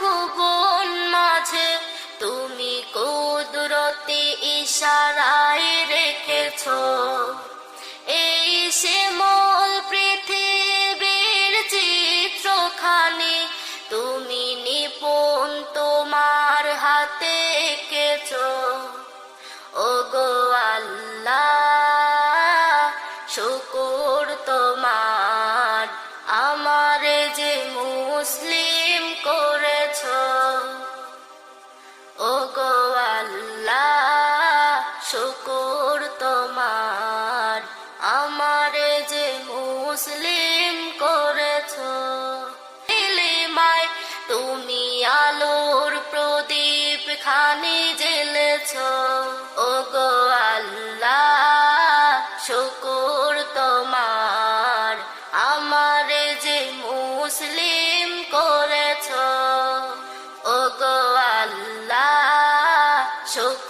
ভুবন মাঝে তুমি কুদরতি ইশারায় রেখেছ। আল্লাহ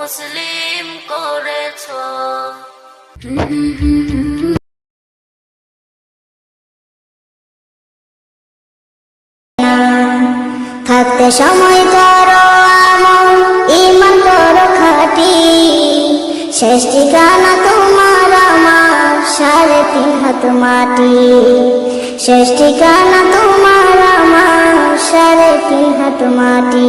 মুসলিম করেছ। থাকতে সময় করো আমল ইমান করো খাটি। শেষ ঠিকানা তোমার আমার, সাড়ে তিন হাত মাটি। শেষ ঠিকানা তোমার আমার, সাড়ে তিন হাত মাটি।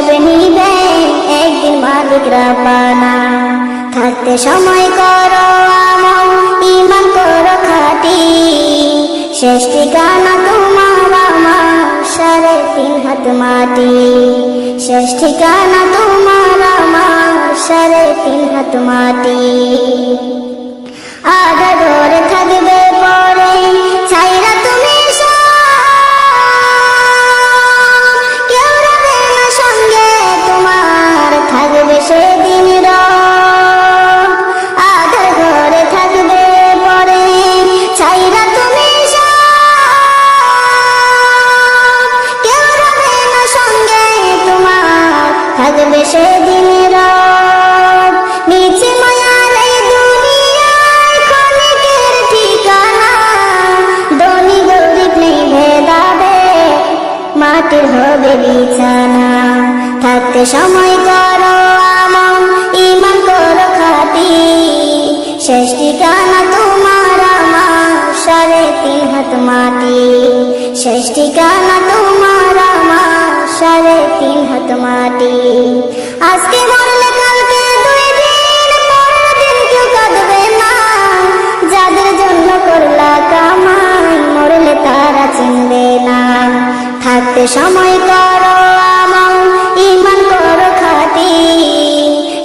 হিসাব নিবে একদিন মালিকরা পানা থাকতে সময় করো আমল ইমান করো খাটি। শেষ ঠিকানা তোমার আমার তিন হাত মাটি। শেষ ঠিকানা তোমার আমার সাড়ে তিন হাত মাটি। আধা ধরে থাকবে মাটির হবে বিছানা? থাকতে সময় করো আমন ইমান করো খাতি শেষ ঠিকানা তোমার আমার, সাড়ে তিন হাত মাটি। শেষ ঠিকানা তোমার আমার, সাড়ে তিন হাত মাটি। আজকে থাকতে সময় করো আমল ইমান করো খাটি।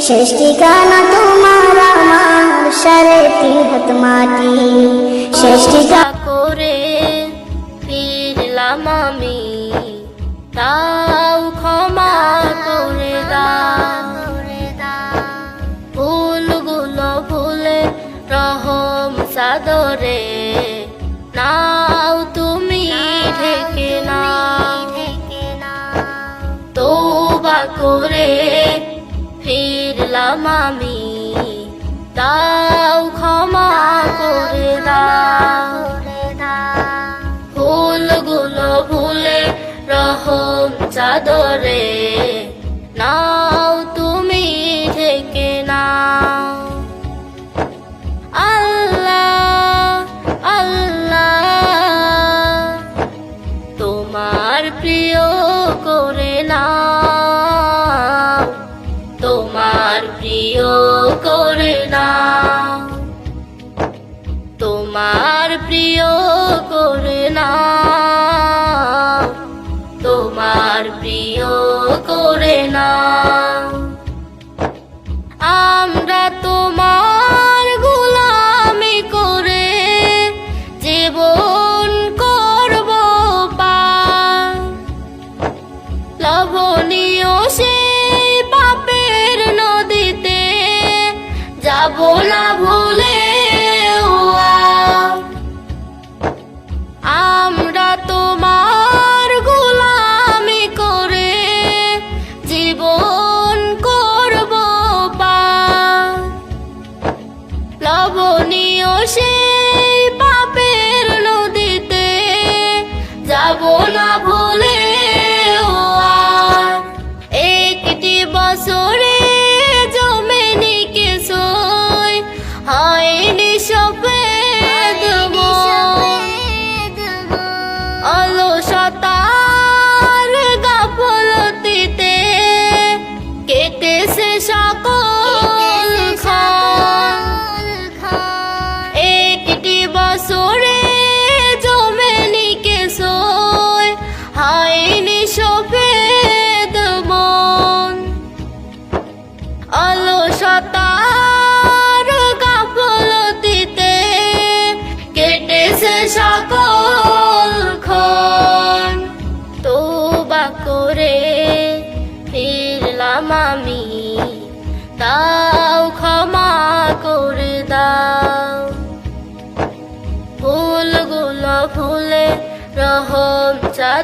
শেষ ঠিকানা তোমার আমার, সারে তিন মাটি। শেষ ঠিকানা করে ফিরলাম আমি, তাও ক্ষমা করে দাও। ফুলগুলো ফুলে রহম সাদরে নাও তুমি ঢেকে নাও। করে ফিরলাম আমি। তাও ক্ষমা করে দাও। ফুলগুলো ভুলে রহম চাদরে। নাও তুমি ঢেকে নাও। আল্লাহ আল্লাহ, তোমার প্রিয় করে নাও। প্রিয় করে না। তোমার প্রিয় করে নাও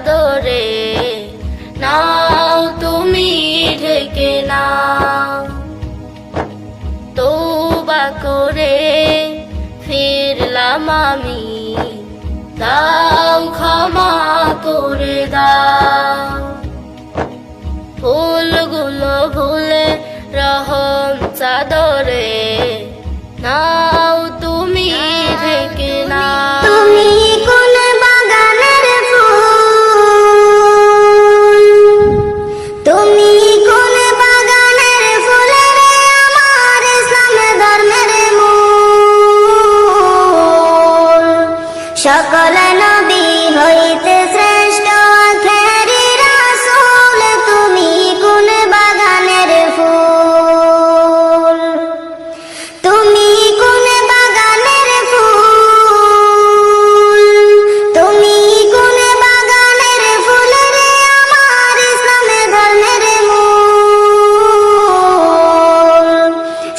চাদরে নাও তুমি ঢেকে নাও। তোবা করে ফিরলাম আমি দাও ক্ষমা করে দাও। ফুলগুলো ভুলে রহম চাদরে নাও তুমি ঢেকে নাও। তুমি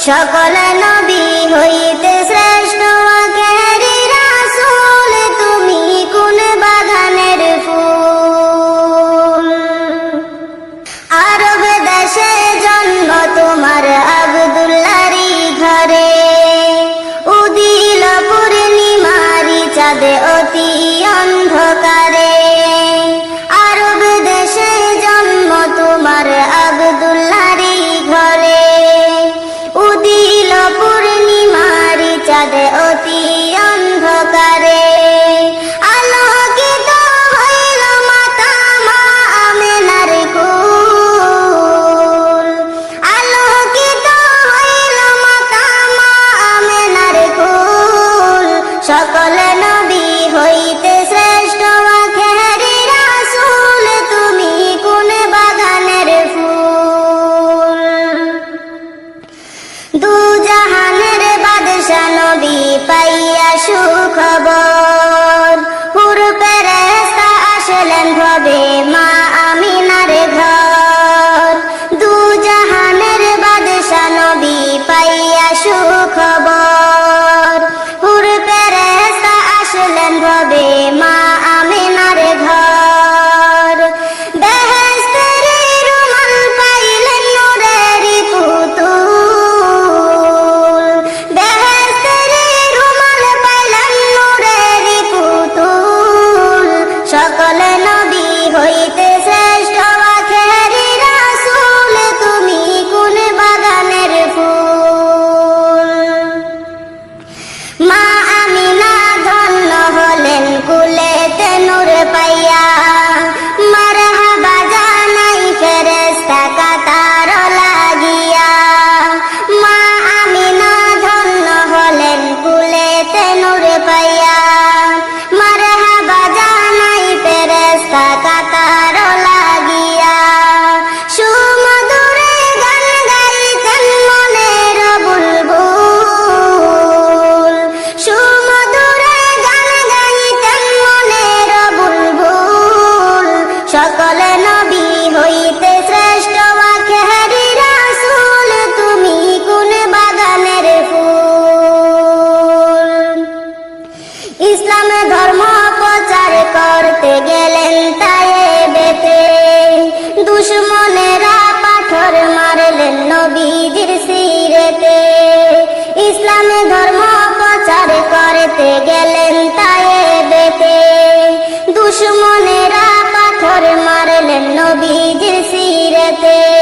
সকল সকলে ইসলামে ধর্ম প্রচার করতে গেলেন তায়ে বেতে দুশ্মনেরা পাথর মারলেন নবীজির সিরেতে।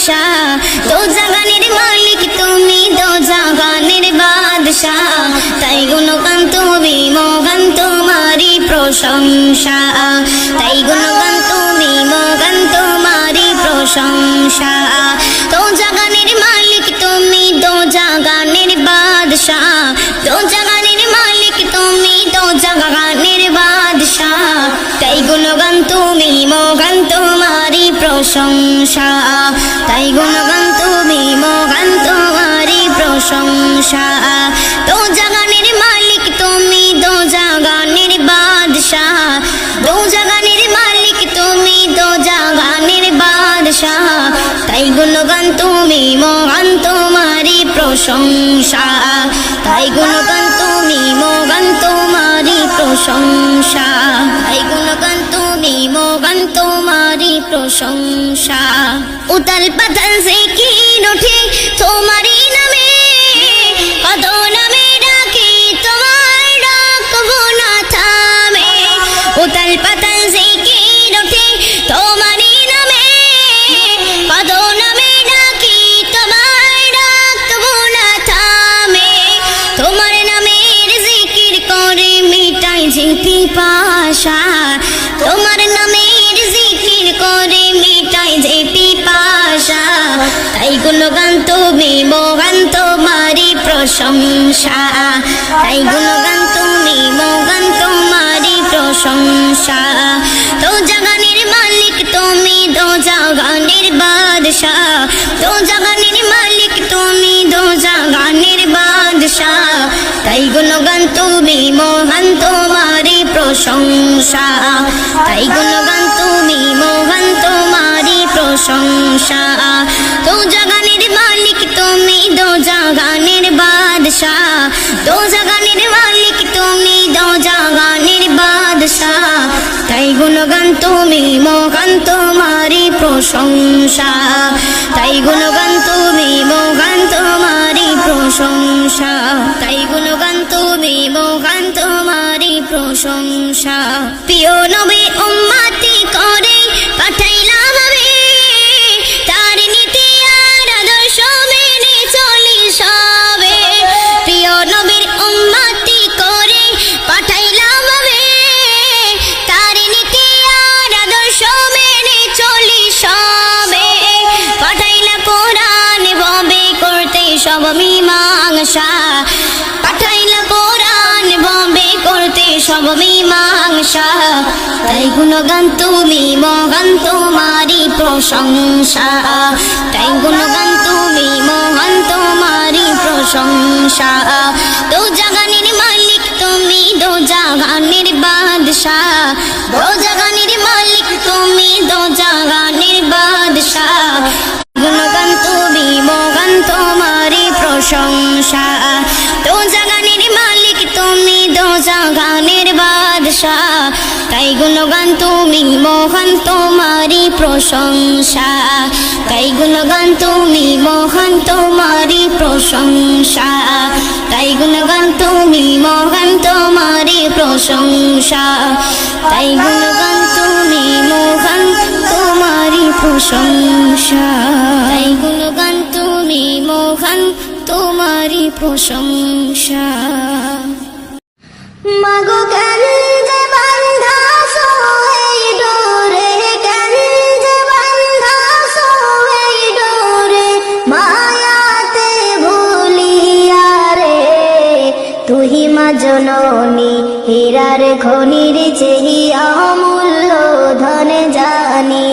বাদশাহ দো জাগানের মালিক তুমি দো জাগানের বাদশাহ তাই গুণগান তুমি, মোগান তোমারি প্রশংসা। তাই গুণগান তুমি, মোগান তোমারি প্রশংসা। দো প্রশংসা। তাই গুণগান তুমি, মগান তোমারি প্রশংসা। তো জাগানের মালিক তুমি, দো জাগানের বাদশাহ। দো জাগানের মালিক তুমি, দো জাগানের বাদশাহ। তাই গুণগান তুমি, মগান তোমারি প্রশংসা। তাই গুণগান তুমি, মগান তোমারি প্রশংসা। প্রশংসা। উতাল পাতাল সে কি ওঠে তোমারি গুণগান তুমি মোগান তোমারি প্রশংসা। তাই গুণগান তুমি মোগান তোমারি প্রশংসা। তো জাগানের মালিক তুমি দো জাগানের বাদশাহ। তো জাগানের মালিক তুমি দো জাগানের বাদশাহ। তাই গুণগান তুমি মোহন তোমারি প্রশংসা। তাই গুণগান তুমি মোহন প্রশংসা তো জাগানের মালিক তুমি, দো জাগানের বাদশাহ। তো জাগানের মালিক তুমি, দো জাগানের বাদশাহ। তাই গুণগান তুমি মোহন তোমারি প্রশংসা। তাই গুণগান তুমি মোহন তোমারি প্রশংসা। তাই গুণগান তুমি মোহন তোমারি প্রশংসা। প্রিয় নবী উম্মাতি সব মীমাংসা তাই গুণগান তুমি মগান তোমারি প্রশংসা। তাই গুণগান তুমি, মহান তোমারি প্রশংসা। দো জাগানের মালিক তুমি দো জাগানের বাদশাহ। দো জাগানের মালিক তুমি দো জাগানের বাদশাহ। গুণগান তুমি মোহন তোমার প্রশংসা। তাই গুণগান তুমি মহান, তোমারই প্রশংসা। তাই গুণগান তুমি মহান, তোমারই প্রশংসা। তাই গুণগান তুমি মহান, তোমারই প্রশংসা। তাই গুণগান তুমি মহান, তোমারই প্রশংসা। মাগো কেন জননী, হীরার খনির চেহি অমূল্য ধনে জানি।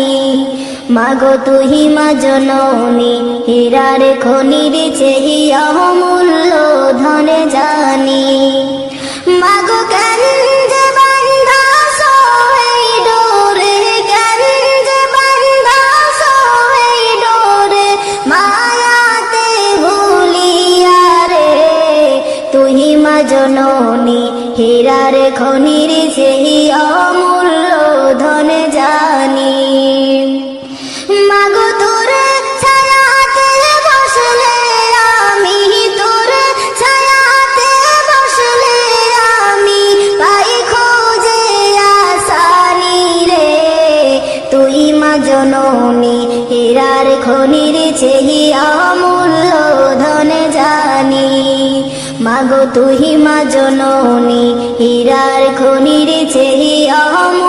মাগো তুহি মা জননী, হীরার খনির চেহি অমূল্য ধনে জানি। খনির সেই অমূল্য ধনে জানি। মাগো, তোরে ছায়াতে বসলে আমি, তোরে ছায়াতে বসলে আমি, পাই খোঁজে আসানি রে। হীরার খনির চেহি অমূল্য ধনে জানি। মাগো তুহি মা জননী হীরার খনির চেহি অমূল্য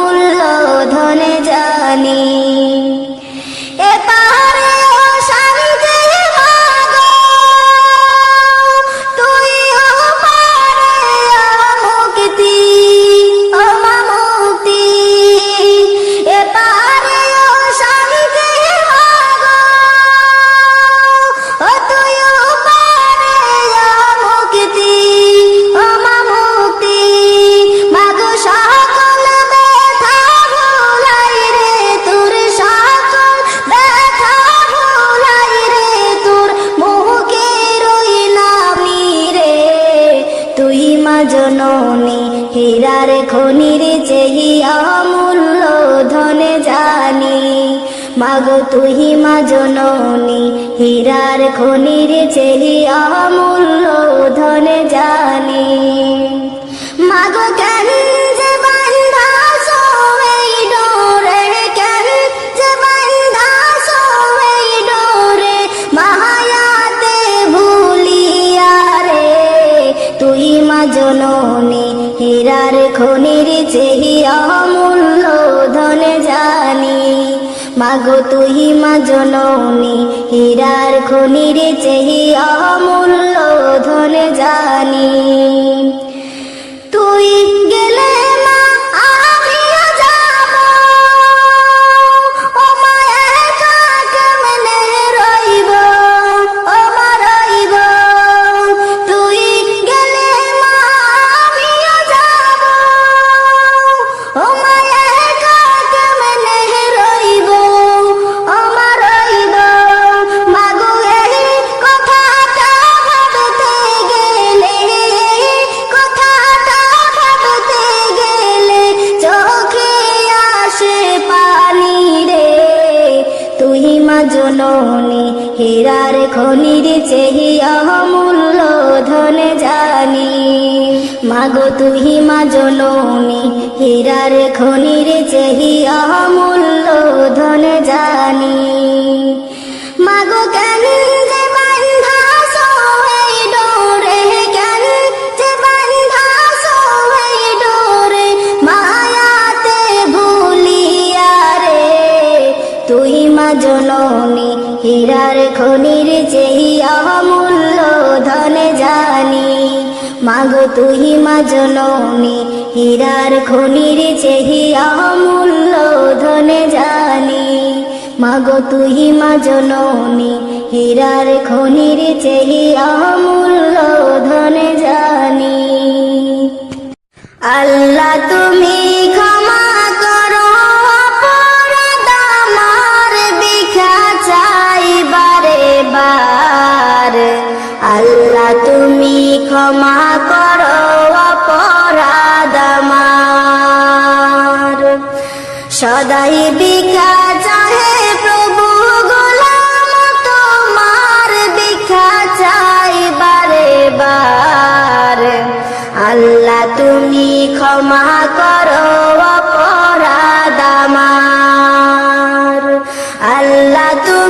তুই মা জননী হীরার খনির চেহি তুই মা জননী হীরার খনির চেহি অমূল্য ধনে জানি। খনির চেহি অমূল্য ধনে জানি। মাগো তুহি মা জননী হীরার খনির চেহি তুই মা জননী, হীরার খনির চেহি অমূল্য ধনে জানি। মাগো তুই মা জননী, হীরার খনির চেহি অমূল্য ধনে জানি। আল্লাহ তুমি ক্ষমা করো বিখা চাই বারে বার আল্লাহ তুমি ক্ষমা করো আল্লাহ তুমি ক্ষমা করো অপরাধ আমার। আল্লাহ তুমি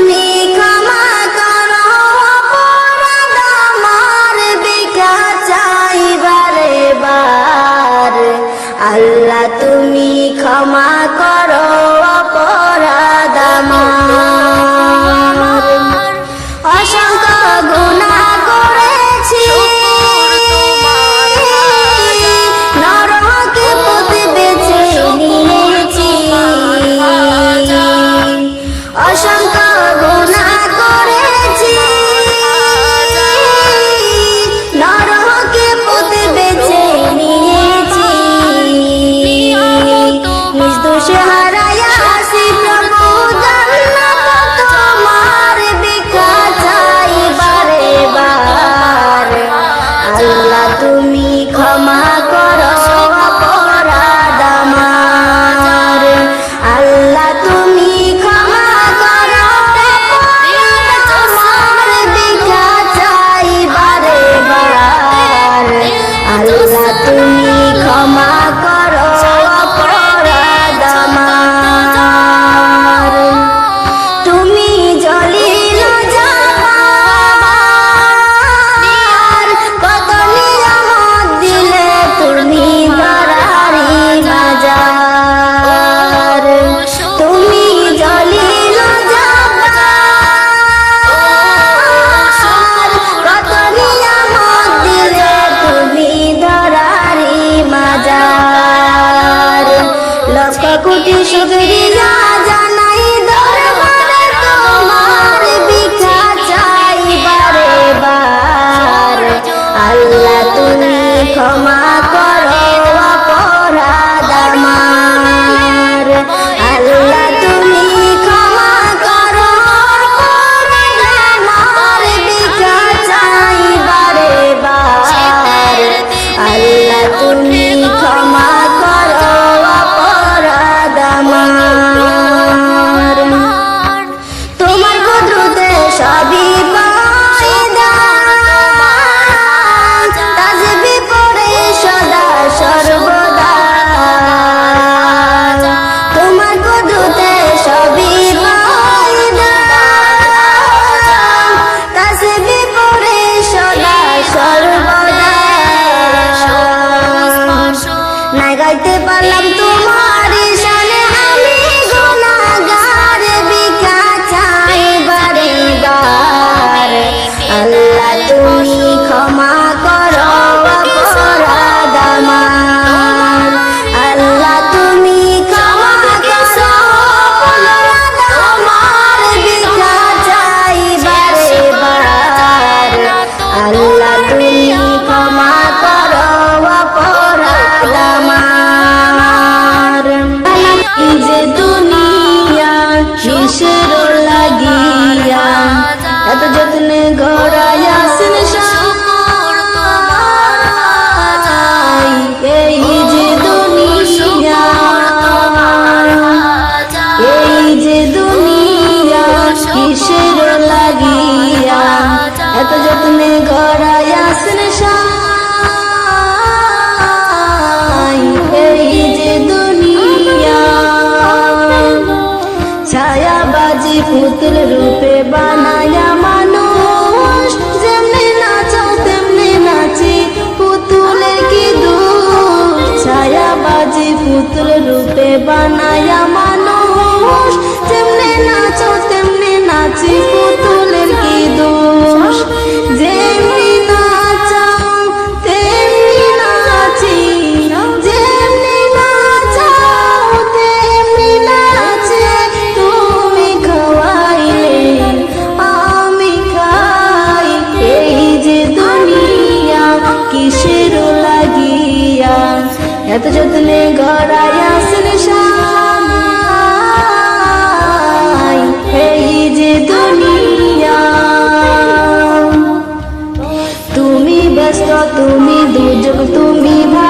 बस तो तुम्हें दो जग तुम्हें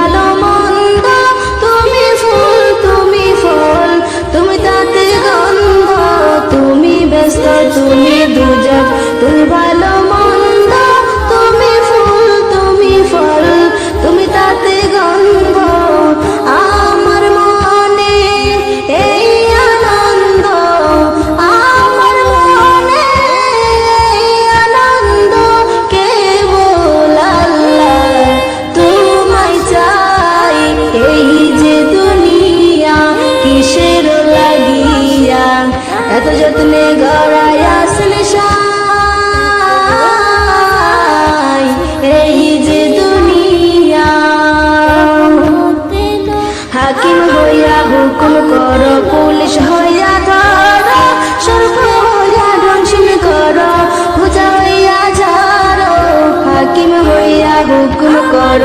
হাকিম হইয়া হুকুম কর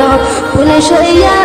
পুলিশ হইয়া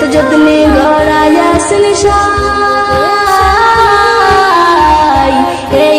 तो जब मैं गौर आया सुनसान